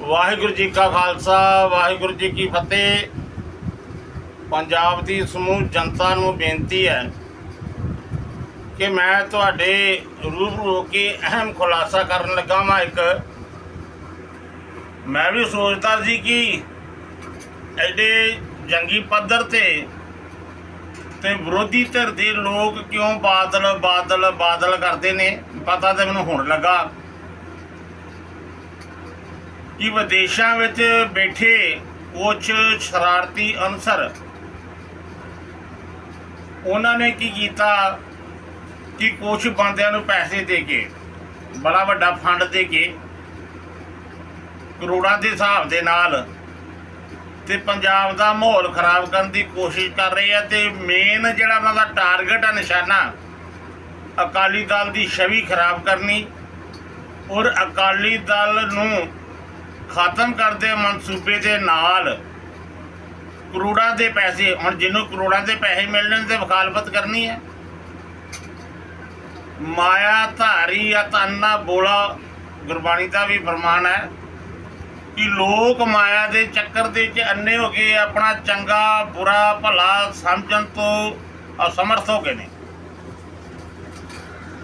ਵਾਹਿਗੁਰੂ ਜੀ ਕਾ ਖਾਲਸਾ, ਵਾਹਿਗੁਰੂ ਜੀ ਕੀ ਫਤਿਹ। ਪੰਜਾਬ ਦੀ ਸਮੂਹ ਜਨਤਾ ਨੂੰ ਬੇਨਤੀ ਹੈ ਕਿ ਮੈਂ ਤੁਹਾਡੇ ਰੂਬਰੂ ਹੋ ਕੇ ਅਹਿਮ ਖੁਲਾਸਾ ਕਰਨ ਲੱਗਾ ਮੈਂ ਇੱਕ। ਮੈਂ ਵੀ ਸੋਚਦਾ ਸੀ ਕਿ ਐਡੇ ਜੰਗੀ ਪੱਧਰ ਤੇ ਤੇ ਵਿਰੋਧੀ ਧਿਰ ਦੇ ਲੋਕ ਕਿਉਂ ਬਾਦਲ ਬਾਦਲ ਬਾਦਲ ਕਰਦੇ ਨੇ? ਪਤਾ ਤਾਂ ਮੈਨੂੰ ਹੁਣ ਲੱਗਾ। ਕਿ ਵਿਦੇਸ਼ਾਂ ਵਿੱਚ ਬੈਠੇ ਕੁਝ ਸ਼ਰਾਰਤੀ ਅਨਸਰ, ਉਹਨਾਂ ਨੇ ਕੀ ਕੀਤਾ ਕਿ ਕੁਝ ਬੰਦਿਆਂ ਨੂੰ ਪੈਸੇ ਦੇ ਕੇ, ਬੜਾ ਵੱਡਾ ਫੰਡ ਦੇ ਕੇ, ਕਰੋੜਾਂ ਦੇ ਹਿਸਾਬ ਦੇ ਨਾਲ ਤੇ ਪੰਜਾਬ ਦਾ ਮਾਹੌਲ ਖਰਾਬ ਕਰਨ ਦੀ ਕੋਸ਼ਿਸ਼ ਕਰ ਰਹੇ ਆ ਤੇ ਮੇਨ ਜਿਹੜਾ ਉਹਨਾਂ ਦਾ ਟਾਰਗੇਟ ਆ ਨਿਸ਼ਾਨਾ, ਅਕਾਲੀ ਦਲ ਦੀ ਛਵੀ ਖਰਾਬ ਕਰਨੀ ਔਰ ਅਕਾਲੀ ਦਲ ਨੂੰ ਖਤਮ ਕਰਦੇ ਮਨਸੂਬੇ ਦੇ ਨਾਲ ਕਰੋੜਾਂ ਦੇ ਪੈਸੇ, ਹੁਣ ਜਿਹਨੂੰ ਕਰੋੜਾਂ ਦੇ ਪੈਸੇ ਮਿਲਣ ਤੇ ਵਕਾਲਪਤ ਕਰਨੀ ਹੈ। ਮਾਇਆ ਧਾਰੀ ਅਤਨਾ ਬੋਲਾ ਗੁਰਬਾਣੀ ਦਾ ਵੀ ਫਰਮਾਨ ਹੈ ਕਿ ਲੋਕ ਮਾਇਆ ਦੇ ਚੱਕਰ ਦੇ ਵਿੱਚ ਅੰਨੇ ਹੋ ਕੇ ਆਪਣਾ ਚੰਗਾ, ਬੁਰਾ, ਭਲਾ ਸਮਝਣ ਤੋਂ ਅਸਮਰਥ ਹੋ ਗਏ ਨੇ।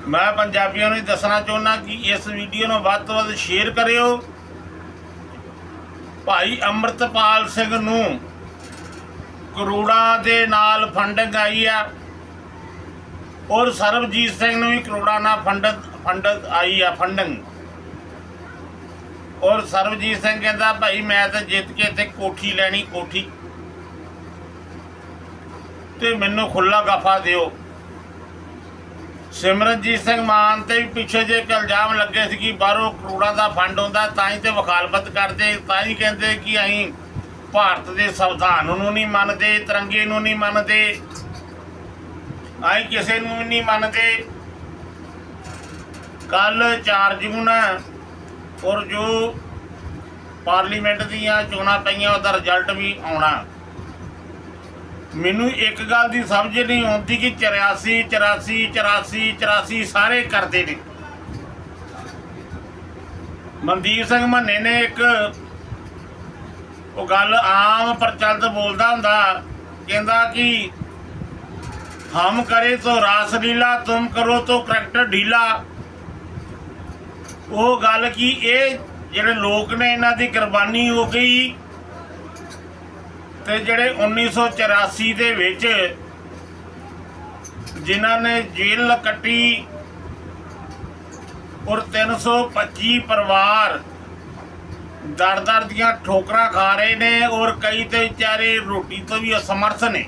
ਮੈਂ ਪੰਜਾਬੀਆਂ ਨੂੰ ਇਹ ਦੱਸਣਾ ਚਾਹੁੰਦਾ ਕਿ ਇਸ ਵੀਡੀਓ ਨੂੰ ਵੱਧ ਤੋਂ ਵੱਧ ਸ਼ੇਅਰ ਕਰਿਓ। ਭਾਈ ਅੰਮ੍ਰਿਤਪਾਲ ਸਿੰਘ ਨੂੰ ਕਰੋੜਾਂ ਦੇ ਨਾਲ ਫੰਡਿੰਗ ਆਈ ਆ। ਔਰ ਸਰਬਜੀਤ ਸਿੰਘ ਨੂੰ ਵੀ ਕਰੋੜਾਂ ਨਾਲ ਫੰਡ ਫੰਡ ਆਈ ਆ ਫੰਡਿੰਗ ਔਰ ਸਰਬਜੀਤ ਸਿੰਘ ਕਹਿੰਦਾ, ਭਾਈ ਮੈਂ ਤਾਂ ਜਿੱਤ ਕੇ ਇੱਥੇ ਕੋਠੀ ਲੈਣੀ, ਕੋਠੀ। ਤੇ ਮੈਨੂੰ ਖੁੱਲਾ ਗਫਾ ਦਿਓ। ਸਿਮਰਨਜੀਤ ਸਿੰਘ ਮਾਨ ਤੇ ਵੀ ਪਿੱਛੇ ਜੇ ਇੱਕ ਇਲਜ਼ਾਮ ਲੱਗੇ ਸੀ ਕਿ ਬਾਹਰੋਂ ਕਰੋੜਾਂ ਦਾ ਫੰਡ ਹੁੰਦਾ ਤਾਂ ਹੀ ਤੇ ਵਖਾਲਪਤ ਕਰਦੇ, ਤਾਂ ਹੀ ਕਹਿੰਦੇ ਕਿ ਅਸੀਂ ਭਾਰਤ ਦੇ ਸੰਵਿਧਾਨ ਨੂੰ ਨਹੀਂ ਮੰਨਦੇ, ਤਿਰੰਗੇ ਨੂੰ ਨਹੀਂ ਮੰਨਦੇ, ਅਸੀਂ ਕਿਸੇ ਨੂੰ ਵੀ ਨਹੀਂ ਮੰਨਦੇ। ਕੱਲ 4 ਜੂਨ, ਔਰ ਜੋ ਪਾਰਲੀਮੈਂਟ ਦੀਆਂ ਚੋਣਾਂ ਪਈਆਂ, ਉਹਦਾ ਰਿਜ਼ਲਟ ਵੀ ਆਉਣਾ। ਮੈਨੂੰ ਇੱਕ ਗੱਲ ਦੀ ਸਮਝ ਨਹੀਂ ਆਉਂਦੀ ਕਿ 84 84 84 84 ਸਾਰੇ ਕਰਦੇ ਨੇ। ਮਨਦੀਪ ਸਿੰਘ ਮੰਨੇ ਨੇ ਇੱਕ, ਉਹ ਗੱਲ ਆਮ ਪ੍ਰਚਲਿਤ ਬੋਲਦਾ ਹੁੰਦਾ, ਕਹਿੰਦਾ ਕਿ ਹਮ ਕਰੇ ਤੋ ਰਾਸ ਲੀਲਾ, ਤੁਮ ਕਰੋ ਤੋ ਕਰੈਕਟਰ ਢੀਲਾ। ਉਹ ਗੱਲ ਕੀ ਇਹ ਜਿਹੜੇ ਲੋਕ ਨੇ, ਇਹਨਾਂ ਦੀ ਕੁਰਬਾਨੀ ਹੋ ਗਈ। ਤੇ ਜਿਹੜੇ 1984 ਦੇ ਵਿੱਚ ਜਿਨ੍ਹਾਂ ਨੇ ਜੇਲ੍ਹ ਕੱਟੀ ਔਰ 325 ਪਰਿਵਾਰ ਦਰ ਦਰ ਦੀਆਂ ਠੋਕਰਾਂ ਖਾ ਰਹੇ ਨੇ ਔਰ ਕਈ ਤੇ ਵਿਚਾਰੇ ਰੋਟੀ ਤੋਂ ਵੀ ਅਸਮਰਥ ਨੇ।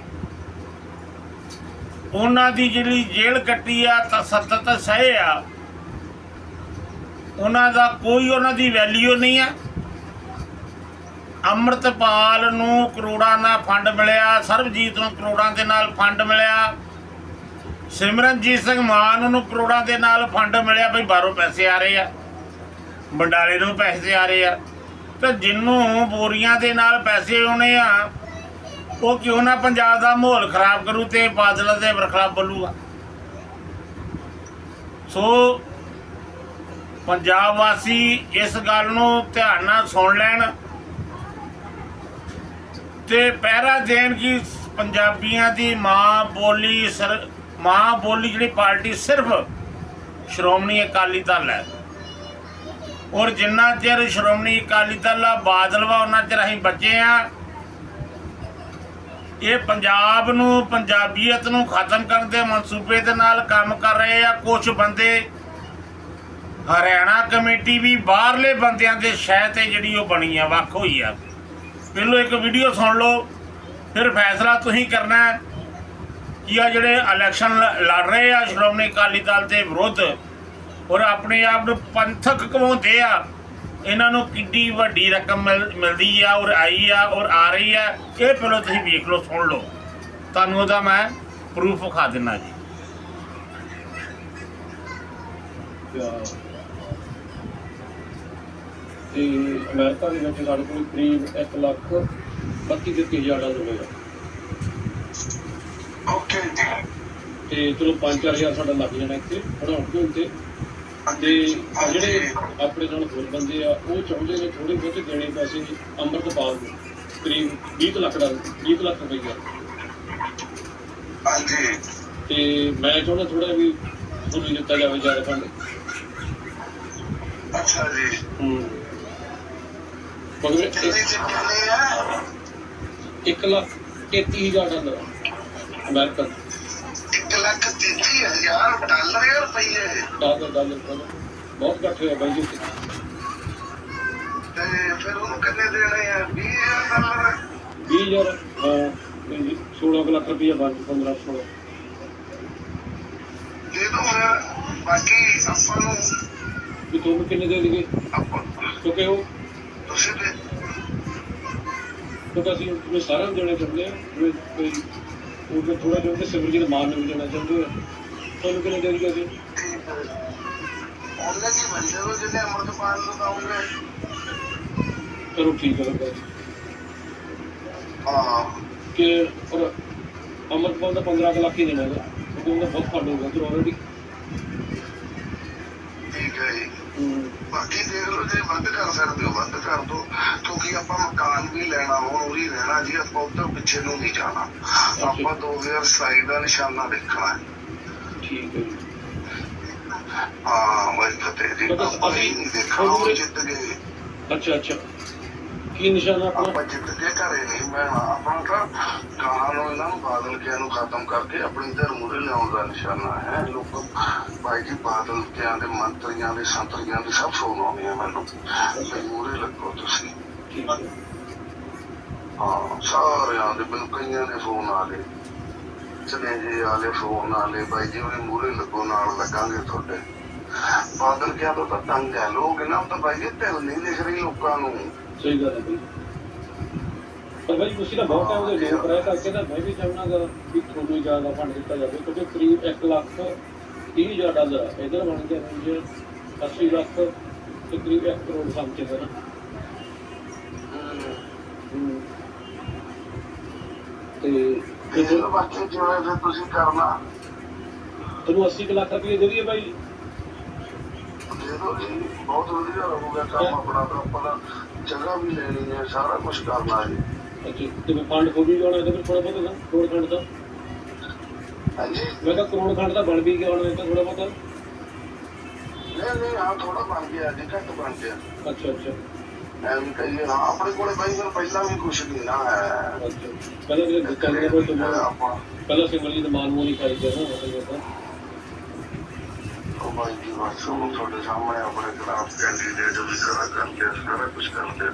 ਉਹਨਾਂ ਦੀ ਜਿਹੜੀ ਜੇਲ੍ਹ ਕੱਟੀ ਆ ਤਾਂ ਸਤਤ ਸਹੇ ਆ। ਉਹਨਾਂ ਦਾ ਕੋਈ ਉਹਨਾਂ ਦੀ ਵੈਲਿਊ ਨਹੀਂ ਆ। ਅੰਮ੍ਰਿਤਪਾਲ ਨੂੰ ਕਰੋੜਾਂ ਦਾ ਫੰਡ ਮਿਲਿਆ, ਸਰਬਜੀਤ ਨੂੰ ਕਰੋੜਾਂ ਦੇ ਨਾਲ ਫੰਡ ਮਿਲਿਆ। ਸਿਮਰਨਜੀਤ ਸਿੰਘ ਮਾਨ ਨੂੰ ਕਰੋੜਾਂ ਦੇ ਨਾਲ ਫੰਡ ਮਿਲਿਆ, ਬਈ ਬਾਹਰੋਂ ਪੈਸੇ ਆ ਰਹੇ ਆ। ਬੰਡਾਲੇ ਨੂੰ ਪੈਸੇ ਆ ਰਹੇ ਆ। ਤੇ ਜਿੰਨੂੰ ਬੋਰੀਆਂ ਦੇ ਨਾਲ ਪੈਸੇ ਆਉਣੇ ਆ, ਉਹ ਕਿਉਂ ਨਾ ਪੰਜਾਬ ਦਾ ਮਾਹੌਲ ਖਰਾਬ ਕਰੂ ਤੇ ਬਾਦਲ ਦੇ ਖਿਲਾਫ ਬੋਲੂਗਾ ਸੋ, ਪੰਜਾਬ ਵਾਸੀ ਇਸ ਗੱਲ ਨੂੰ ਧਿਆਨ ਨਾਲ ਸੁਣ ਲੈਣ। ਤੇ ਪਹਿਰਾ ਦੇਣ ਕਿ ਪੰਜਾਬੀਆਂ ਦੀ ਮਾਂ ਬੋਲੀ ਸਰ, ਮਾਂ ਬੋਲੀ ਜਿਹੜੀ ਪਾਰਟੀ ਸਿਰਫ ਸ਼੍ਰੋਮਣੀ ਅਕਾਲੀ ਦਲ ਹੈ। ਔਰ ਜਿੰਨਾ ਚਿਰ ਸ਼੍ਰੋਮਣੀ ਅਕਾਲੀ ਦਲ ਆ ਬਾਦਲ ਵਾ ਉਹਨਾਂ ਚਿਰ ਅਸੀਂ ਬੱਚੇ ਆ, ਇਹ ਪੰਜਾਬ ਨੂੰ, ਪੰਜਾਬੀਅਤ ਨੂੰ ਖਤਮ ਕਰਨ ਦੇ ਮਨਸੂਬੇ ਦੇ ਨਾਲ ਕੰਮ ਕਰ ਰਹੇ ਆ ਕੁਝ ਬੰਦੇ। ਹਰਿਆਣਾ ਕਮੇਟੀ ਵੀ ਬਾਹਰਲੇ ਬੰਦਿਆਂ ਦੇ ਸ਼ਹਿ ਤੇ ਜਿਹੜੀ ਉਹ ਬਣੀ ਆ, ਵੱਖ ਹੋਈ ਆ। ਪਹਿਲੋਂ ਇੱਕ ਵੀਡੀਓ ਸੁਣ ਲਓ, ਫਿਰ ਫੈਸਲਾ ਤੁਸੀਂ ਕਰਨਾ ਹੈ ਕਿ ਆ ਜਿਹੜੇ ਇਲੈਕਸ਼ਨ ਲ- ਲੜ ਰਹੇ ਆ ਸ਼੍ਰੋਮਣੀ ਅਕਾਲੀ ਦਲ ਦੇ ਵਿਰੁੱਧ ਔਰ ਆਪਣੇ ਆਪ ਨੂੰ ਪੰਥਕ ਕਹਾਉਂਦੇ ਆ, ਇਹਨਾਂ ਨੂੰ ਕਿੰਨੀ ਵੱਡੀ ਰਕਮ ਮਿਲ- ਮਿਲਦੀ ਆ ਔਰ ਆਈ ਆ ਔਰ ਆ ਰਹੀ ਆ, ਇਹ ਪਹਿਲਾਂ ਤੁਸੀਂ ਵੇਖ ਲਓ, ਸੁਣ ਲਓ। ਤੁਹਾਨੂੰ ਉਹਦਾ ਮੈਂ ਪ੍ਰੂਫ ਵਿਖਾ ਦਿੰਦਾ ਜੀ। ਤੇ ਅਮਰੀਕਾ ਦੇ ਵਿੱਚ ਸਾਡੇ ਕੋਲ ਕਰੀਬ 1 ਲੱਖ 32 ਦੇ 30000 ਡਾਲਰ ਹੋਏਗਾ ਓਕੇ ਜੀ। ਤੇ ਚਲੋ 5-4000 ਸਾਡਾ ਲੱਗ ਜਾਣਾ ਇੱਥੇ ਬਣਾਉਣ ਦੇ ਉੱਤੇ। ਤੇ ਜਿਹੜੇ ਆਪਣੇ ਨਾਲ ਹੋਰ ਬੰਦੇ ਆ ਉਹ ਚਾਹੁੰਦੇ ਨੇ ਥੋੜੇ ਬਹੁਤੇ ਦੇਣੇ ਪੈਸੇ ਅੰਮ੍ਰਿਤਪਾਲ ਨੂੰ। ਕਰੀਬ 20 ਕੁ ਲੱਖ ਦਾ 20 ਕੁ ਲੱਖ ਰੁਪਈਆ। ਹਾਂਜੀ। ਤੇ ਮੈਂ ਚਾਹੁੰਦਾ ਥੋੜਾ ਵੀ ਤੁਹਾਨੂੰ ਦਿੱਤਾ ਜਾਵੇ ਜ਼ਿਆਦਾ ਫੰਡ। ਅੱਛਾ ਜੀ। ਹੂੰ। ਮਗਰ ਕਿੰਨੇ ਚ ਕਿੰਨੇ ਆ? 1 ਲੱਖ 33000 ਡਾਲਰ ਅਮਰੀਕਨ 1 ਲੱਖ ਤੇਤੀ ਹਜ਼ਾਰ ਡਾਲਰ ਜਾਂ ਰੁਪਈਏ ਡਾਲਰ ਡਾਲਰ ਡਾਲਰ। ਬਹੁਤ ਘੱਟ ਹੋਇਆ ਬਾਈ ਜੀ ਤੇ ਫਿਰ ਉਹਨੂੰ ਕਿੰਨੇ ਦੇਣੇ ਆ? 20000 ਡਾਲਰ? 20000 ਹਾਂ 16 ਕੁ ਲੱਖ ਰੁਪਈਆ ਬਣ 15 16 ਦੇ ਦੋ ਹੁਣ ਬਾਕੀ ਆਪਾਂ ਨੂੰ ਵੀ ਤੁਹਾਨੂੰ ਕਿੰਨੇ ਦੇ ਦੇਗੇ ਆਪਾਂ ਕਿਉਂਕਿ ਉਹ ਤੁਸੀਂ ਦੇ ਕਿਉਂਕਿ ਅਸੀਂ ਜਿਵੇਂ ਸਾਰਿਆਂ ਨੂੰ ਦੇਣਾ ਚਾਹੁੰਦੇ ਆ ਜਿਵੇਂ ਕੋਈ ਉਹ ਜੋ ਥੋੜਾ ਜਿਹਾ ਉਹਦੇ ਸਿਮਰਜੀ ਦਾ ਮਾਨ ਨੂੰ ਦੇਣਾ ਚਾਹੁੰਦੇ ਆ। ਤੁਹਾਨੂੰ ਦੇ ਅਸੀਂ ਠੀਕ ਹੈ ਉਹਨੇ ਬੰਦੇ ਨੂੰ ਜਿਹਨੇ ਅਮਰਤਪਾਲ ਨੂੰ ਦਊਂਗੇ ਚਲੋ ਠੀਕ ਹੈ। ਹਾਂ ਕਿ ਪਰ ਅਮਰਪਾਲ ਦਾ 15 ਕੁ ਲੱਖ ਹੀ ਦੇਣਾ ਹੈਗਾ ਕਿਉਂਕਿ ਉਹਦਾ ਬਹੁਤ ਫੰਡ ਹੋਊਗਾ ਤੇ ਆਲਰੇਡੀ ਬਾਕੀ ਦੇਖ ਲਓ ਜੇ ਵੱਧ ਕਰ ਸਕਦੇ ਹੋ ਵੱਧ ਕਰ ਦੋ ਕਿਉਂਕਿ ਆਪਾਂ ਮਕਾਨ ਵੀ ਲੈਣਾ ਹੁਣ ਉਰੀ ਰਹਿਣਾ ਜੀ ਆਪਾਂ ਉੱਧਰ ਪਿੱਛੇ ਨੂੰ ਨਹੀਂ ਜਾਣਾ। ਆਪਾਂ 2027 ਦਾ ਨਿਸ਼ਾਨਾ ਦੇਖਣਾ ਹੈ। ਠੀਕ ਹੈ ਹਾਂ ਬਾਈ ਫਤਿਹ ਜੀ ਮਤਲਬ ਅਸੀਂ ਉਹ ਜਿੱਤ ਗਏ। ਅੱਛਾ ਅੱਛਾ। ਕੀ ਨਿਸ਼ਾਨਾ ਆਪਣਾ? ਆਪਾਂ ਜਿੱਤ ਕੇ ਘਰੇ ਨਹੀਂ ਬਹਿਣਾ ਆਪਣਾ ਤਾਂ ਗਾਹਾਂ ਨੂੰ ਇਹਨਾਂ ਨੂੰ ਬਾਦਲ ਕਿਆਂ ਨੂੰ ਖਤਮ ਕਰਕੇ ਆਪਣੀ ਧਰ ਮੂਰੇ ਲਿਆਉਣ ਦਾ ਨਿਸ਼ਾਨਾ ਹੈ ਲੋਕ ਭਾਈ ਜੀ ਬਾਦਲ ਕਿਆਂ ਦੇ ਮੰਤਰੀਆਂ ਦੇ ਸੰਤਰੀਆਂ ਦੇ ਸਭ ਫੋਨ ਆਉਂਦੇ ਆ ਮੈਨੂੰ। ਮੂਰੇ ਲੱਗੋ ਤੁਸੀਂ। ਹੈ ਸਾਰਿਆਂ ਦੇ ਮੈਨੂੰ ਕਈਆਂ ਦੇ ਫੋਨ ਆ ਗਏ। ਚਲੇ ਜੀ ਆਲੇ ਫੋਨ ਆ ਲਏ ਬਾਈ ਜੀ ਉਹਨੇ ਮੂਰੇ ਲੱਗੋ ਨਾਲ ਲੱਗਾਂਗੇ ਤੁਹਾਡੇ। ਬਾਦਲ ਕਿਆ ਤੋਂ ਤਾਂ ਤੰਗ ਹੈ। ਲੋਕ ਇਹਨਾਂ ਨੂੰ ਤਾਂ ਬਾਈ ਜੀ ਢਿੱਲ ਨਹੀਂ ਦਿਖ ਰਹੀ ਲੋਕਾਂ ਨੂੰ। ਸਹੀ ਗੱਲ ਹੈ ਬਈ। ਪਰ ਭਾਈ ਤੁਸੀਂ ਤਾਂ ਬਹੁਤ ਟਾਈਮ ਦੇ ਲੋਕ ਰਹਿ ਕਰਕੇ ਤਾਂ ਮੈਂ ਵੀ ਚਾਹੁੰਦਾ ਵੀ ਤੁਹਾਨੂੰ ਜ਼ਿਆਦਾ ਫੰਡ ਦਿੱਤਾ ਜਾਵੇ। ਕਿਉਂਕਿ ਕਰੀਬ 1 ਲੱਖ 30 ਹਜ਼ਾਰ ਡਾਲਰ ਇਧਰ ਬਣ ਗਿਆ ਰੇਂਜ 80 ਲੱਖ ਤੇ ਕਰੀਬ 1 ਕਰੋੜ ਸਮਝੇ ਦਾ ਨਾ। ਹੂੰ। ਤੇ ਇਹ ਬਾਕੀ ਜਿਵੇਂ ਫਿਰ ਤੁਸੀਂ ਕਰਨਾ। ਤੁਹਾਨੂੰ 80 ਕੁ ਲੱਖ ਰੁਪਏ ਦੇ ਦਈਏ ਭਾਈ ਜੀ ਬਹੁਤ ਵਧੀਆ ਰਹੂਗਾ ਕੰਮ ਆਪਣਾ ਤਾਂ ਆਪਣਾ ਜਗ੍ਹਾ ਵੀ ਲੈਣੀ ਹੈ ਸਾਰਾ ਕੁਝ ਕਰਨਾ ਹੈ। ਅੱਛਾ ਤੇ ਫੰਡ ਖੋਲ ਵੀ ਜਾਣਾ ਇਹਦੇ ਥੋੜਾ ਬਹੁਤਾ ਕਰੋੜ ਖੰਡ ਦਾ? ਮੈਂ ਕਿਹਾ ਕਰੋੜ ਖੰਡ ਦਾ ਬਣ ਵੀ ਗਿਆ ਹੁਣ ਇਹ ਤਾਂ ਥੋੜਾ ਬਹੁਤਾ। ਨਹੀਂ ਨਹੀਂ ਹਾਂ ਥੋੜਾ ਬਣ ਗਿਆ ਜੀ ਘੱਟ ਬਣ ਗਿਆ। ਅੱਛਾ ਅੱਛਾ। ਐਵੇਂ ਕਹੀਏ ਹਾਂ ਆਪਣੇ ਕੋਲੇ ਬਾਈ ਫਿਰ ਪਹਿਲਾਂ ਵੀ ਕੁਝ ਨਹੀਂ ਨਾ ਹੈ। ਪਹਿਲਾਂ ਜਿਹੜੇ ਦਿੱਤਾ ਨੇ ਕੋਈ ਤੁਮ ਆਪਾਂ ਪਹਿਲਾਂ ਸਿੰਗਲ ਦਾ ਮਾਨ ਹੀ ਖਾਈ ਗਿਆ ਨਾ ਤਾਂ। ਉਹ ਬਾਈ ਜੀ ਬਸ ਉਹ ਤੁਹਾਡੇ ਸਾਹਮਣੇ ਆਪਣੇ ਖਿਲਾਫ ਕੈਂਡੀਡੇਟ ਵੀ ਖੜਾ ਕਰਦੇ ਆ, ਸਾਰਾ ਕੁਝ ਕਰਦੇ ਆ।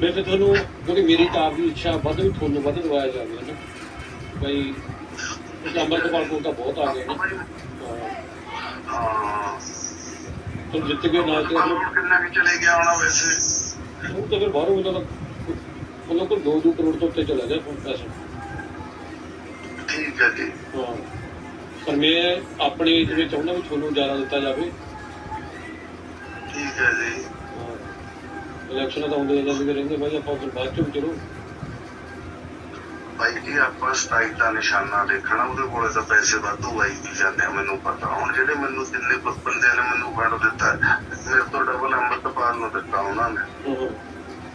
ਮੈਂ ਤੇ ਤੁਹਾਨੂੰ ਕਿਉਂਕਿ ਮੇਰੀ ਤਾਂ ਆਪਦੀ ਇੱਛਾ ਵੱਧ ਵੀ ਤੁਹਾਨੂੰ ਵੱਧ ਦਵਾਇਆ ਜਾਵੇ। ਨਾ ਬਈ ਉਸ ਅੰਮ੍ਰਿਤਪਾਲ ਕੋਲ ਤਾਂ ਬਹੁਤ ਆ ਗਏ ਨਾ। ਤੁਹਾਨੂੰ ਜਿੱਤ ਗਏ ਨਾਲ ਤੇ ਕਿੰਨਾ ਕਿ ਚਲੇ ਗਿਆ ਹੋਣਾ ਵੈਸੇ? ਉਹ ਤਾਂ ਫਿਰ ਬਾਹਰੋਂ ਉਹਨਾਂ ਉਹਨਾਂ ਕੋਲ 2-2 ਕਰੋੜ ਤੋਂ ਉੱਤੇ ਚਲਾ ਗਿਆ ਪੈਸਾ। ਠੀਕ ਹੈ ਜੀ। ਹਾਂ। ਪਰ ਮੈਂ ਆਪਣੇ ਜਿਵੇਂ ਚਾਹੁੰਦਾ ਵੀ ਤੁਹਾਨੂੰ ਜ਼ਿਆਦਾ ਦਿੱਤਾ ਜਾਵੇ। ਠੀਕ ਹੈ ਜੀ। ਇਲੈਕਸ਼ਨ ਤਾਂ ਆਉਂਦੇ ਜਾਂਦੇ ਰਹਿੰਦੇ ਭਾਈ ਆਪਾਂ ਫਿਰ ਬਾਅਦ ਚੋਂ ਚਲੋ। ਭਾਈ ਜੀ ਆਪਾਂ 27 ਦਾ ਨਿਸ਼ਾਨਾ ਦੇਖਣਾ ਉਹਦੇ ਕੋਲੇ ਤਾਂ ਪੈਸੇ ਵਾਧੂ ਆਈ ਵੀ ਜਾਂਦੇ ਆ ਮੈਨੂੰ ਪਤਾ। ਹੁਣ ਜਿਹੜੇ ਮੈਨੂੰ ਜਿੰਨੇ ਬੰਦਿਆਂ ਨੇ ਮੈਨੂੰ ਫੰਡ ਦਿੱਤਾ ਮੇਰੇ ਤੋਂ ਡਬਲ ਅੰਮ੍ਰਿਤਪਾਲ ਨੂੰ ਦਿੱਤਾ ਉਹਨਾਂ ਨੇ। ਹਾਂ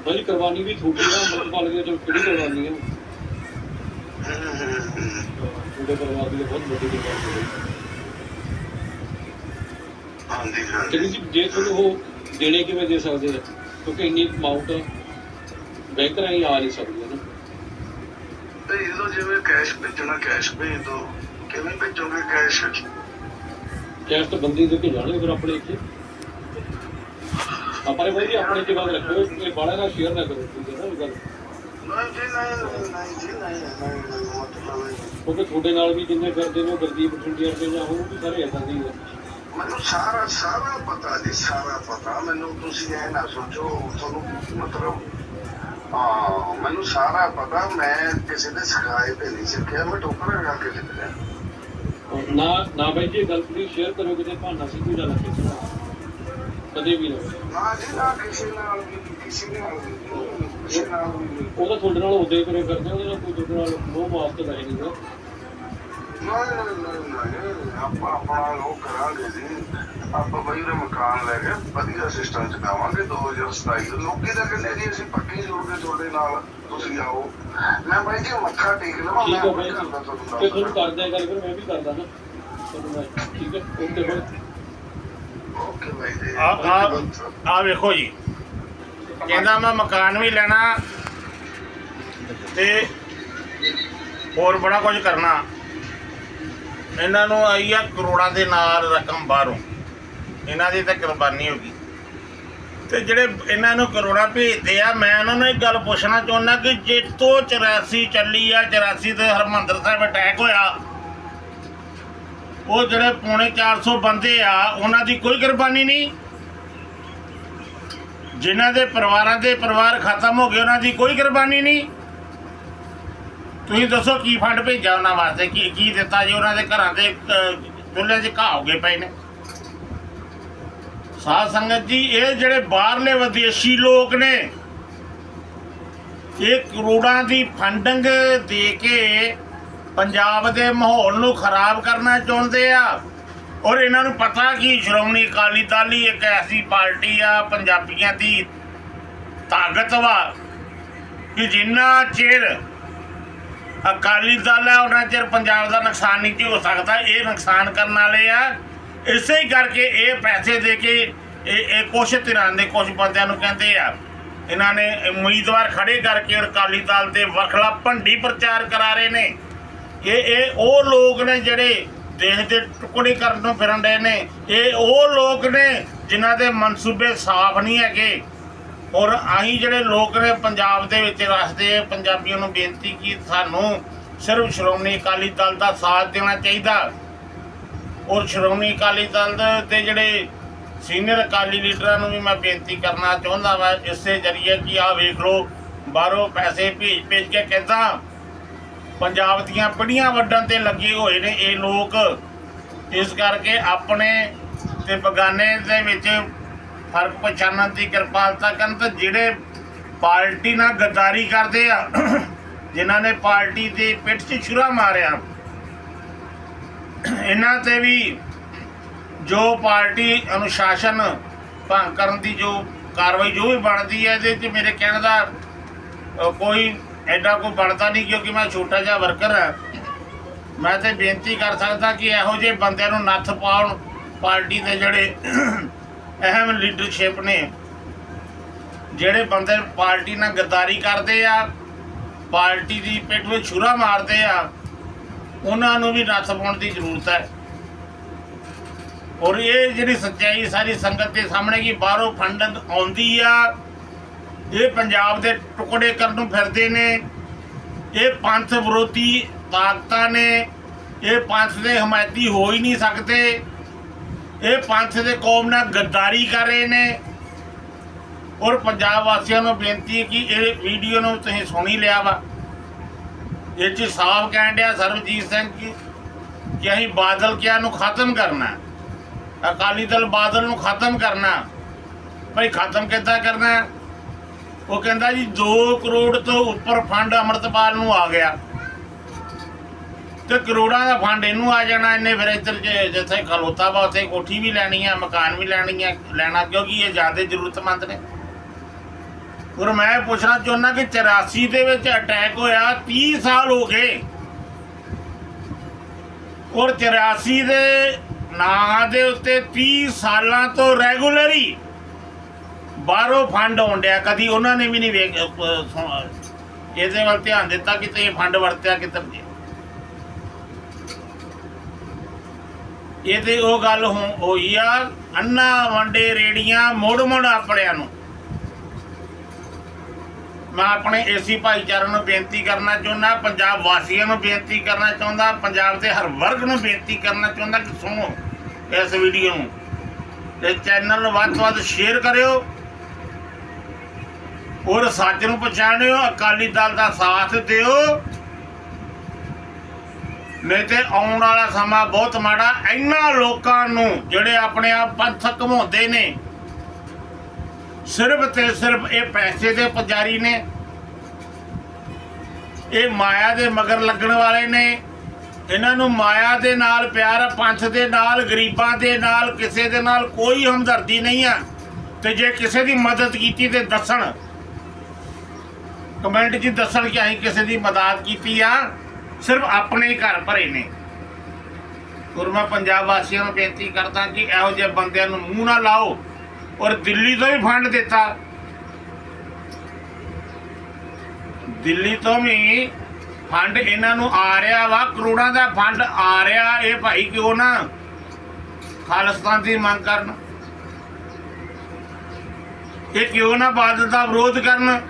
ਭਾਈ ਕੁਰਬਾਨੀ ਵੀ ਥੋੜੀ ਨਾ ਅੰਮ੍ਰਿਤਪਾਲ ਦੀ ਚਲ ਕਿਹੜੀ ਕੁਰਬਾਨੀ ਹੈ ਹੂੰ, ਹੂੰ, ਹੂੰ। ਤੁਹਾਡੇ ਪਰਿਵਾਰ ਦੀ ਬਹੁਤ ਵੱਡੀ ਕੁਰਬਾਨੀ ਹੈ ਹਾਂਜੀ ਹਾਂਜੀ। ਜੀ ਜੇ ਤੁਹਾਨੂੰ ਉਹ ਦੇਣੇ ਕਿਵੇਂ ਦੇ ਸਕਦੇ ਆ? ਕਿਉਂਕਿ ਇੰਨੀ ਅਮਾਉਂਟ ਬੈਂਕ ਰਾਹੀਂ ਆ ਨਹੀਂ ਸਕਦੀ ਹੈ ਨਾ। ਤੇ ਇਹਦੋਂ ਜਿਵੇਂ ਕੈਸ਼ ਭੇਜਣਾ ਕੈਸ਼ ਭੇਜ ਦੋ ਕਿਵੇਂ ਭੇਜੋਗੇ ਕੈਸ਼ ਕੈਸ਼ ਤਾਂ ਬੰਦੇ ਦੇ ਕੇ ਜਾਣਗੇ ਫਿਰ ਆਪਣੇ ਇੱਥੇ। ਆਪਣੇ ਵੀ ਆਪਣੇ ਚ ਗੱਲ ਰੱਖੋ ਇਹ ਬਾੜਾ ਦਾ ਸ਼ੇਅਰ ਨਾ ਕਰੋ ਠੀਕ ਹੈ ਨਾ ਇਹ ਗੱਲ ਕਿਉਂਕਿ ਤੁਹਾਡੇ ਨਾਲ ਵੀ ਜਿੰਨੇ ਫਿਰਦੇ ਨੇ ਗੁਰਦੀਪ ਠੰਡੀਆਂ ਤੇ ਜਾਂ ਹੋਰ ਵੀ ਸਾਰੇ ਏਦਾਂ ਦੇ ਮੈਨੂੰ ਸਾਰਾ ਸਾਰਾ ਪਤਾ ਜੀ ਸਾਰਾ ਪਤਾ। ਮੈਨੂੰ ਤੁਸੀਂ ਇਹ ਨਾ ਸੋਚੋ ਤੁਹਾਨੂੰ ਮਤਲਬ ਹਾਂ ਮੈਨੂੰ ਸਾਰਾ ਪਤਾ ਮੈਂ ਕਿਸੇ ਦੇ ਸਿਖਾਏ ਤੇ ਨਹੀਂ ਸਿੱਖਿਆ ਮੈਂ ਟੋਕਰਾ ਲਗਾ ਕੇ ਸਿੱਖਿਆ ਔਰ ਨਾ ਨਾ ਬਾਈ ਜੀ ਗੱਲ ਪਲੀਜ਼ ਸ਼ੇਅਰ ਕਰੋ ਕਿਤੇ ਭਾਨਾ ਸੀ ਕੋਈ ਗੱਲ ਕਿਸੇ ਨਾਲ ਕਦੇ ਵੀ ਨਾ। ਨਾ ਜੀ ਨਾ ਕਿਸੇ ਨਾਲ ਵੀ ਕਿਸੇ ਨਾਲ ਵੀ ਕਿਸੇ ਨਾਲ ਵੀ ਨਹੀਂ। ਉਹ ਤਾਂ ਤੁਹਾਡੇ ਨਾਲ ਉਦੋਂ ਕਰੇ ਕਰਦੇ ਉਹਦੇ ਨਾਲ ਕੋਈ ਤੁਹਾਡੇ ਨਾਲ ਮੋਹ ਵਾਸਤੇ ਦਾ ਨਹੀਂਗਾ ਨਹੀਂ ਨਹੀਂ ਨਹੀਂ ਨਹੀਂ ਆਪਾਂ ਆਪਣਾ ਲੋਕ ਕਰਾਂਗੇ ਜੀ। ਆਪਾਂ ਬਈ ਉਹਦੇ ਮਕਾਨ ਲੈ ਕੇ ਵਧੀਆ ਸਿਸਟਮ ਚ ਕਾਵਾਂਗੇ 2027 ਦੇ ਲੋਕੀ ਤਾਂ ਕਹਿੰਦੇ ਜੀ ਅਸੀਂ ਪੱਕੀ ਜੁੜ ਕੇ ਤੁਹਾਡੇ ਨਾਲ ਤੁਸੀਂ ਆਓ। ਮੈਂ ਬਾਈ ਜੀ ਮੱਥਾ ਟੇਕ ਲਵਾਂ ਠੀਕ ਮੈਂ ਹੈ ਬਾਈ ਆਪੇ ਜੀ। ਕਰਦਾ ਤੁਹਾਨੂੰ ਤੇ ਤੁਹਾਨੂੰ ਕਰਦੇ ਆ ਗੱਲ ਫਿਰ ਮੈਂ ਵੀ ਕਰਦਾ ਨਾ। ਤੁਹਾਨੂੰ ਮੈਂ ਠੀਕ ਹੈ ਓਕੇ ਬਾਈ। ਓਕੇ ਬਾਈ ਜੀ। ਆ ਆ ਆ ਵੇਖੋ ਜੀ। ਕਹਿੰਦਾ ਮੈਂ ਮਕਾਨ ਵੀ ਲੈਣਾ ਤੇ ਹੋਰ ਬੜਾ ਕੁਝ ਕਰਨਾ। ਇਹਨਾਂ ਨੂੰ ਆਈ ਆ ਕਰੋੜਾਂ ਦੇ ਨਾਲ ਰਕਮ ਬਾਹਰੋਂ। ਇਹਨਾਂ ਦੀ ਤਾਂ ਕੁਰਬਾਨੀ ਹੋ ਗਈ। ਤੇ ਜਿਹੜੇ ਇਹਨਾਂ ਨੂੰ ਕਰੋੜਾਂ ਭੇਜਦੇ ਆ ਮੈਂ ਉਹਨਾਂ ਨੂੰ ਇੱਕ ਗੱਲ ਪੁੱਛਣਾ ਚਾਹੁੰਦਾ ਕਿ ਜੇ ਤੋਂ 84 ਚੱਲੀ ਆ 84 ਤੇ ਹਰਮੰਦਰ ਸਾਹਿਬ ਅਟੈਕ ਹੋਇਆ ਉਹ ਜਿਹੜੇ ਪੌਣੇ 400 ਬੰਦੇ ਆ ਉਹਨਾਂ ਦੀ ਕੋਈ ਕੁਰਬਾਨੀ ਨਹੀਂ। ਜਿਨ੍ਹਾਂ ਦੇ ਪਰਿਵਾਰਾਂ ਦੇ ਪਰਿਵਾਰ ਖਤਮ ਹੋ ਗਏ ਉਹਨਾਂ ਦੀ ਕੋਈ ਕੁਰਬਾਨੀ ਨਹੀਂ। ਤੁਸੀਂ ਦੱਸੋ ਕੀ ਫੰਡ ਭੇਜਿਆ ਉਹਨਾਂ ਵਾਸਤੇ? ਕੀ ਕੀ ਦਿੱਤਾ ਜੀ ਉਹਨਾਂ ਦੇ ਘਰਾਂ ਦੇ ਅਹ, ਚੁੱਲ੍ਹੇ 'ਚ ਘਾਹ ਹੋ ਗਏ ਪਏ ਨੇ? ਸਾਧ ਸੰਗਤ ਜੀ, ਇਹ ਜਿਹੜੇ ਬਾਹਰਲੇ ਵਿਦੇਸ਼ੀ ਲੋਕ ਨੇ, ਇਹ ਕਰੋੜਾਂ ਦੀ ਫੰਡਿੰਗ ਦੇ ਕੇ ਪੰਜਾਬ ਦੇ ਮਾਹੌਲ ਨੂੰ ਖਰਾਬ ਕਰਨਾ ਚਾਹੁੰਦੇ ਆ। ਔਰ ਇਹਨਾਂ ਨੂੰ ਪਤਾ ਕਿ ਸ਼੍ਰੋਮਣੀ ਅਕਾਲੀ ਦਲ ਹੀ ਇੱਕ ਐਸੀ ਪਾਰਟੀ ਆ, ਪੰਜਾਬੀਆਂ ਦੀ ਤਾਕਤ ਵਾ, ਕਿ ਜਿੰਨਾ ਚਿਰ ਅਕਾਲੀ ਦਲ ਹੈ ਉਹਨਾਂ ਚਿਰ ਪੰਜਾਬ ਦਾ ਨੁਕਸਾਨ ਨਹੀਂ ਹੋ ਸਕਦਾ। ਇਹ ਨੁਕਸਾਨ ਕਰਨ ਵਾਲੇ ਆ। ਇਸੇ ਹੀ ਕਰਕੇ ਇਹ ਪੈਸੇ ਦੇ ਕੇ ਇਹ ਇਹ ਕੁਛ ਧਿਰਾਂ ਦੇ ਕੁਛ ਬੰਦਿਆਂ ਨੂੰ ਕਹਿੰਦੇ ਆ, ਇਹਨਾਂ ਨੇ ਉਮੀਦਵਾਰ ਖੜੇ ਕਰਕੇ ਔਰ ਅਕਾਲੀ ਦਲ ਦੇ ਵਖਲਾ ਭੰਡੀ ਪ੍ਰਚਾਰ ਕਰਾ ਰਹੇ ਨੇ। ਇਹ ਇਹ ਉਹ ਲੋਕ ਨੇ ਜਿਹੜੇ ਦੇਸ਼ ਦੇ ਟੁਕੜੇ ਕਰਨ ਨੂੰ ਫਿਰਨ ਰਹੇ ਨੇ। ਇਹ ਉਹ ਲੋਕ ਨੇ ਜਿਨ੍ਹਾਂ ਦੇ ਮਨਸੂਬੇ ਸਾਫ਼ ਨਹੀਂ ਹੈਗੇ। ਔਰ ਅਸੀਂ ਜਿਹੜੇ ਲੋਕ ਨੇ ਪੰਜਾਬ ਦੇ ਵਿੱਚ ਰਸਦੇ ਪੰਜਾਬੀਆਂ ਨੂੰ ਬੇਨਤੀ ਕੀ ਸਾਨੂੰ ਸਿਰਫ ਸ਼੍ਰੋਮਣੀ ਅਕਾਲੀ ਦਲ ਦਾ ਸਾਥ ਦੇਣਾ ਚਾਹੀਦਾ। ਔਰ ਸ਼੍ਰੋਮਣੀ ਅਕਾਲੀ ਦਲ ਦੇ- ਜਿਹੜੇ ਸੀਨੀਅਰ ਅਕਾਲੀ ਲੀਡਰਾਂ ਨੂੰ ਵੀ ਮੈਂ ਬੇਨਤੀ ਕਰਨਾ ਚਾਹੁੰਦਾ ਵਾ, ਇਸੇ ਜਰੀਏ ਕਿ ਆਹ ਵੇਖ ਲਓ, ਬਾਹਰੋਂ ਪੈਸੇ ਭੇਜ ਭੇਜ ਕੇ ਕਿੱਦਾਂ ਪੰਜਾਬ ਦੀਆਂ ਪੜੀਆਂ ਵੱਡਣ ਤੇ ਲੱਗੇ ਹੋਏ ਨੇ ਇਹ ਲੋਕ। ਇਸ ਕਰਕੇ ਆਪਣੇ ਤੇ ਬਗਾਨੇ ਦੇ ਵਿੱਚ ਫ਼ਰਕ ਪਛਾਣਨ ਦੀ ਕਿਰਪਾਲਤਾ ਕਰਨ ਤੇ ਜਿਹੜੇ ਪਾਰਟੀ ਨਾਲ ਗੱਦਾਰੀ ਕਰਦੇ ਆ, ਜਿਨ੍ਹਾਂ ਨੇ ਪਾਰਟੀ ਦੇ ਪਿੱਠ 'ਚ ਛੁਰਾ ਮਾਰਿਆ ਇਹਨਾਂ ਤੇ ਵੀ ਜੋ ਪਾਰਟੀ ਅਨੁਸ਼ਾਸਨ ਭੰਗ ਕਰਨ ਦੀ ਜੋ ਕਾਰਵਾਈ ਜੋ ਵੀ ਬਣਦੀ ਹੈ, ਇਹਦੇ 'ਚ ਮੇਰੇ ਕਹਿਣ ਦਾ ਕੋਈ ਐਡਾ ਕੋਈ ਬਣਦਾ ਨਹੀਂ ਕਿਉਂਕਿ ਮੈਂ ਛੋਟਾ ਜਿਹਾ ਵਰਕਰ ਹਾਂ। ਮੈਂ ਤੇ ਬੇਨਤੀ ਕਰ ਸਕਦਾ ਕਿ ਇਹੋ ਜਿਹੇ ਬੰਦਿਆਂ ਨੂੰ ਨੱਥ ਪਾਉਣ ਪਾਰਟੀ ਦੇ ਜਿਹੜੇ ਅਹਿਮ ਲੀਡਰਸ਼ਿਪ ਨੇ, ਜਿਹੜੇ ਬੰਦੇ ਪਾਰਟੀ ਨਾਲ ਗੱਦਾਰੀ ਕਰਦੇ ਆ, ਪਾਰਟੀ ਦੀ ਪਿੱਠ ਵਿੱਚ ਛੁਰਾ ਮਾਰਦੇ ਆ ਉਹਨਾਂ ਨੂੰ ਵੀ ਨੱਥ ਪਾਉਣ ਦੀ ਜ਼ਰੂਰਤ ਹੈ। ਔਰ ਇਹ ਜਿਹੜੀ ਸੱਚਾਈ ਸਾਰੀ ਸੰਗਤ ਦੇ ਸਾਹਮਣੇ ਕੀ ਬਾਹਰੋਂ ਫੰਡਿੰਗ ਆਉਂਦੀ ਆ। ਇਹ ਪੰਜਾਬ ਦੇ ਟੁਕੜੇ ਕਰਨ ਨੂੰ ਫਿਰਦੇ ਨੇ। ਇਹ ਪੰਥ ਵਿਰੋਧੀ ਤਾਕਤਾਂ ਨੇ। ਇਹ ਪੰਥ ਦੇ ਹਮਾਇਤੀ ਹੋ ਹੀ ਨਹੀਂ ਸਕਦੇ। ਇਹ ਪੰਥ ਦੇ ਕੌਮ ਨਾਲ ਗੱਦਾਰੀ ਕਰ ਰਹੇ ਨੇ। ਔਰ ਪੰਜਾਬ ਵਾਸੀਆਂ ਨੂੰ ਬੇਨਤੀ ਹੈ ਕਿ ਇਹ ਵੀਡੀਓ ਨੂੰ ਤੁਸੀਂ ਸੁਣੀ ਲਿਆ ਵਾ। ਇਹ ਚ ਸਾਫ਼ ਕਹਿਣ ਡਿਆ ਸਰਬਜੀਤ ਸਿੰਘ ਜੀ ਕਿ ਅਸੀਂ ਬਾਦਲ ਕਿਆ ਨੂੰ ਖਤਮ ਕਰਨਾ ਅਕਾਲੀ ਦਲ ਬਾਦਲ ਨੂੰ ਖਤਮ ਕਰਨਾ ਭਾਈ ਖਤਮ ਕਿੱਦਾਂ ਕਰਨਾ ਉਹ ਕਹਿੰਦਾ ਜੀ 2 ਕਰੋੜ ਤੋਂ ਉੱਪਰ ਫੰਡ ਅੰਮ੍ਰਿਤਪਾਲ ਨੂੰ ਆ ਗਿਆ। ਤੇ ਕਰੋੜਾਂ ਦਾ ਫੰਡ ਇਹਨੂੰ ਆ ਜਾਣਾ, ਇਹਨੇ ਫਿਰ ਇੱਧਰ ਜਿੱਥੇ ਖਲੋਤਾ ਵਾ, ਉੱਥੇ ਕੋਠੀ ਵੀ ਲੈਣੀ ਆ, ਮਕਾਨ ਵੀ ਲੈਣੀ ਆ, ਲੈਣਾ ਕਿਉਂਕਿ ਇਹ ਜ਼ਿਆਦਾ ਜ਼ਰੂਰਤਮੰਦ ਨੇ। ਔਰ ਮੈਂ ਪੁੱਛਣਾ ਚਾਹੁੰਦਾ ਕਿ 84 ਦੇ ਵਿੱਚ ਅਟੈਕ ਹੋਇਆ 30 ਸਾਲ ਹੋ ਗਏ। ਔਰ 84 ਦੇ ਨਾਂ ਦੇ ਉੱਤੇ 30 ਸਾਲਾਂ ਤੋਂ ਰੈਗੂਲਰੀ ਬਾਹਰੋਂ ਫੰਡ ਆਉਂਦਿਆ ਕਦੀ ਉਹਨਾਂ ਨੇ ਵੀ ਨਹੀਂ ਵੇਖ ਇਹਦੇ ਵੱਲ ਧਿਆਨ ਦਿੱਤਾ ਕਿ ਤੇ ਫੰਡ ਵਰਤਿਆ ਕਿੱਧਰ ਜੇ ਇਹ ਤੇ ਉਹ ਗੱਲ ਹੋ- ਹੋਈ ਆ, ਅੰਨਾ ਵੰਡੇ ਰੇੜੀਆਂ ਮੋੜ ਮੋੜ ਆਪਣਿਆਂ ਨੂੰ। ਮੈਂ ਆਪਣੇ ਏਸੀ ਭਾਈਚਾਰੇ ਨੂੰ ਬੇਨਤੀ ਕਰਨਾ ਚਾਹੁੰਦਾ, ਪੰਜਾਬ ਵਾਸੀਆਂ ਨੂੰ ਬੇਨਤੀ ਕਰਨਾ ਚਾਹੁੰਦਾ, ਪੰਜਾਬ ਦੇ ਹਰ ਵਰਗ ਨੂੰ ਬੇਨਤੀ ਕਰਨਾ ਚਾਹੁੰਦਾ ਕਿ ਸੁਣੋ ਇਸ ਵੀਡੀਓ ਨੂੰ। ਤੇ ਚੈਨਲ ਨੂੰ ਵੱਧ ਤੋਂ ਵੱਧ ਸ਼ੇਅਰ ਕਰਿਓ ਔਰ ਸੱਚ ਨੂੰ ਪਛਾਣਿਓ, ਅਕਾਲੀ ਦਲ ਦਾ ਸਾਥ ਦਿਓ। ਨਹੀਂ ਤੇ ਆਉਣ ਵਾਲਾ ਸਮਾਂ ਬਹੁਤ ਮਾੜਾ, ਇਹਨਾਂ ਲੋਕਾਂ ਨੂੰ ਜਿਹੜੇ ਆਪਣੇ ਆਪ ਪੰਥ ਘਮਾਉਂਦੇ ਨੇ ਸਿਰਫ ਤੇ ਸਿਰਫ ਇਹ ਪੈਸੇ ਦੇ ਪੁਜਾਰੀ ਨੇ, ਇਹ ਮਾਇਆ ਦੇ ਮਗਰ ਲੱਗਣ ਵਾਲੇ ਨੇ। ਇਹਨਾਂ ਨੂੰ ਮਾਇਆ ਦੇ ਨਾਲ ਪਿਆਰ, ਪੰਥ ਦੇ ਨਾਲ, ਗਰੀਬਾਂ ਦੇ ਨਾਲ, ਕਿਸੇ ਦੇ ਨਾਲ ਕੋਈ ਹਮਦਰਦੀ ਨਹੀਂ ਆ। ਤੇ ਜੇ ਕਿਸੇ ਦੀ ਮਦਦ ਕੀਤੀ ਤੇ ਦੱਸਣ। ਕਮੈਂਟ 'ਚ ਦੱਸਣ ਕਿ ਅਸੀਂ ਕਿਸੇ ਦੀ ਮਦਦ ਕੀਤੀ ਆ। ਸਿਰਫ ਆਪਣੇ ਹੀ ਘਰ ਭਰੇ ਨੇ। ਔਰ ਮੈਂ ਪੰਜਾਬ ਵਾਸੀਆਂ ਨੂੰ ਬੇਨਤੀ ਕਰਦਾ ਕਿ ਇਹੋ ਜਿਹੇ ਬੰਦਿਆਂ ਨੂੰ ਮੂੰਹ ਨਾ ਲਾਓ। ਔਰ ਦਿੱਲੀ ਤੋਂ ਵੀ ਫੰਡ ਦਿੱਤਾ। ਦਿੱਲੀ ਤੋਂ ਵੀ ਫੰਡ ਇਹਨਾਂ ਨੂੰ ਆ ਰਿਹਾ ਵਾ, ਕਰੋੜਾਂ ਦਾ ਫੰਡ ਆ ਰਿਹਾ ਇਹ ਭਾਈ ਕਿਉਂ ਨਾ? ਖਾਲਿਸਤਾਨ ਦੀ ਮੰਗ ਕਰਨ। ਇਹ ਕਿਉਂ ਨਾ ਬਾਦਲ ਦਾ ਵਿਰੋਧ ਕਰਨ?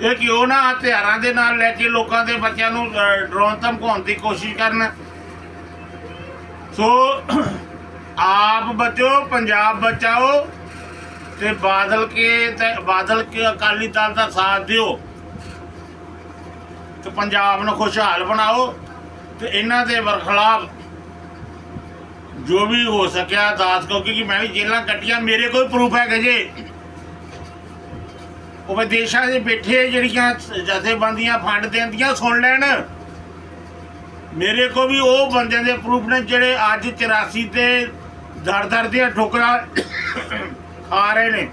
ਇਹ ਕਿਉਂ ਨਾ ਹਥਿਆਰਾਂ ਦੇ ਨਾਲ ਲੈ ਕੇ ਲੋਕਾਂ ਦੇ ਬੱਚਿਆਂ ਨੂੰ ਡਰੋਨ ਧਮਕਾਉਣ ਦੀ ਕੋਸ਼ਿਸ਼ ਕਰਨ? ਸੋ ਆਪ ਬਚੋ, ਪੰਜਾਬ ਬਚਾਓ ਤੇ ਬਾਦਲ ਕੇ ਤੇ ਬਾਦਲ ਕੇ ਅਕਾਲੀ ਦਲ ਦਾ ਸਾਥ ਦਿਓ। ਤੇ ਪੰਜਾਬ ਨੂੰ ਖੁਸ਼ਹਾਲ ਬਣਾਓ ਤੇ ਇਹਨਾਂ ਦੇ ਵਰਖਲਾਫ ਜੋ ਵੀ ਹੋ ਸਕਿਆ ਦਾਸ ਕੋ, ਕਿਉਂਕਿ ਮੈਂ ਵੀ ਜੇਲਾਂ ਕੱਟੀਆਂ, ਮੇਰੇ ਕੋਲ ਪ੍ਰੂਫ ਹੈਗੇ ਜੇ। ਉਹ ਵਿਦੇਸ਼ਾਂ 'ਚ ਬੈਠੇ ਜਿਹੜੀਆਂ ਜਥੇਬੰਦੀਆਂ ਫੰਡ ਦਿੰਦੀਆਂ, ਸੁਣ ਲੈਣ। ਮੇਰੇ ਕੋ ਵੀ ਉਹ ਬੰਦਿਆਂ ਦੇ ਪ੍ਰੂਫ ਨੇ ਜਿਹੜੇ ਅੱਜ 84 ਤੇ ਦਰ ਦਰ ਦੀਆਂ ਠੋਕਰਾਂ ਖਾ ਰਹੇ ਨੇ।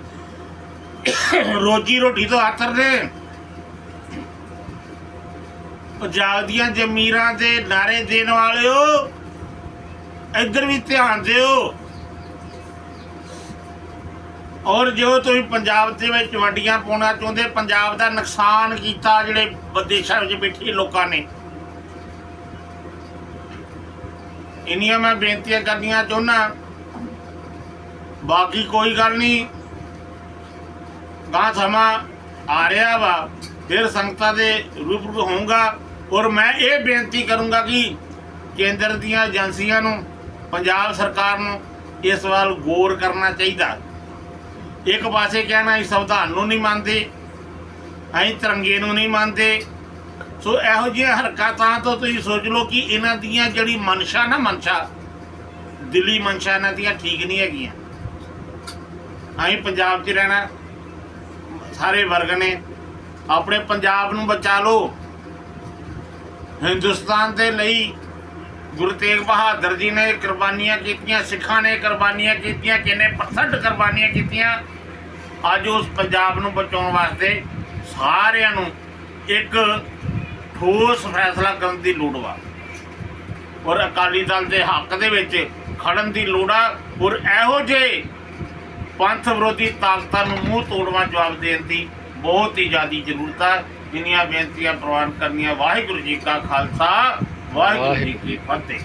ਰੋਜੀ ਰੋਟੀ ਤੋਂ ਆਤਰ ਨੇ। ਪੰਜਾਬ ਦੀਆਂ ਜ਼ਮੀਰਾਂ ਦੇ ਨਾਰੇ ਦੇਣ ਵਾਲਿਓ, ਇੱਧਰ ਵੀ ਧਿਆਨ ਦਿਓ। ਔਰ ਜੋ ਤੁਸੀਂ ਪੰਜਾਬ ਦੇ ਵਿੱਚ ਵੰਡੀਆਂ ਪਾਉਣਾ ਚਾਹੁੰਦੇ, ਪੰਜਾਬ ਦਾ ਨੁਕਸਾਨ ਕੀਤਾ ਜਿਹੜੇ ਵਿਦੇਸ਼ਾਂ ਵਿੱਚ ਬੈਠੇ ਲੋਕਾਂ ਨੇ। ਇੰਨੀਆਂ ਮੈਂ ਬੇਨਤੀਆਂ ਕਰਨੀਆਂ ਚਾਹੁੰਦਾ। ਬਾਕੀ ਕੋਈ ਗੱਲ ਨਹੀਂ। ਗਾਂ ਸਮਾਂ ਆ ਰਿਹਾ ਵਾ, ਫਿਰ ਸੰਗਤਾਂ ਦੇ ਰੂਬਰੂ ਹੋਊਗਾ। ਔਰ ਮੈਂ ਇਹ ਬੇਨਤੀ ਕਰੂੰਗਾ ਕਿ ਕੇਂਦਰ ਦੀਆਂ ਏਜੰਸੀਆਂ ਨੂੰ, ਪੰਜਾਬ ਸਰਕਾਰ ਨੂੰ ਇਸ ਵੱਲ ਗੌਰ ਕਰਨਾ ਚਾਹੀਦਾ। ਇੱਕ ਪਾਸੇ ਕਹਿਣਾ ਅਸੀਂ ਸੰਵਿਧਾਨ ਨੂੰ ਨਹੀਂ ਮੰਨਦੇ, ਅਸੀਂ ਤਿਰੰਗੇ ਨੂੰ ਨਹੀਂ ਮੰਨਦੇ। ਸੋ ਇਹੋ ਜਿਹੀਆਂ ਹਰਕਤਾਂ ਤੋਂ ਤੁਸੀਂ ਸੋਚ ਲਓ ਕਿ ਇਹਨਾਂ ਦੀਆਂ ਜਿਹੜੀ ਮਨਸ਼ਾ ਨਾ ਮਨਸ਼ਾ, ਦਿੱਲੀ ਮਨਸ਼ਾ ਇਹਨਾਂ ਦੀਆਂ ਠੀਕ ਨਹੀਂ ਹੈਗੀਆਂ। ਅਸੀਂ ਪੰਜਾਬ 'ਚ ਰਹਿਣਾ ਸਾਰੇ ਵਰਗ ਨੇ। ਆਪਣੇ ਪੰਜਾਬ ਨੂੰ ਬਚਾ ਲਓ। ਹਿੰਦੁਸਤਾਨ ਦੇ ਲਈ ਗੁਰੂ ਤੇਗ ਬਹਾਦਰ ਜੀ ਨੇ ਕੁਰਬਾਨੀਆਂ ਕੀਤੀਆਂ, ਸਿੱਖਾਂ ਨੇ ਕੁਰਬਾਨੀਆਂ ਕੀਤੀਆਂ, ਕਿੰਨੇ ਪਰਸੈਂਟ ਕੁਰਬਾਨੀਆਂ ਕੀਤੀਆਂ। ਅੱਜ ਉਸ ਪੰਜਾਬ ਨੂੰ ਬਚਾਉਣ ਵਾਸਤੇ ਸਾਰਿਆਂ ਨੂੰ ਇੱਕ ਠੋਸ ਫੈਸਲਾ ਕਰਨ ਦੀ ਲੋੜ ਵਾ। ਔਰ ਅਕਾਲੀ ਦਲ ਦੇ ਹੱਕ ਦੇ ਵਿੱਚ ਖੜਨ ਦੀ ਲੋੜ ਆ। ਔਰ ਇਹੋ ਜਿਹੇ ਪੰਥ ਵਿਰੋਧੀ ਤਾਕਤਾਂ ਨੂੰ ਮੂੰਹ ਤੋੜਵਾ ਜਵਾਬ ਦੇਣ ਦੀ ਬਹੁਤ ਹੀ ਜ਼ਿਆਦੀ ਜ਼ਰੂਰਤ ਹੈ ਜਿੰਨੀਆਂ ਬੇਨਤੀਆਂ ਪ੍ਰਵਾਨ ਕਰਨੀਆਂ, ਵਾਹਿਗੁਰੂ ਜੀ ਕਾ ਖਾਲਸਾ, ਵਾਹਿਗੁਰੂ ਜੀ ਕੀ ਫਤਿਹ।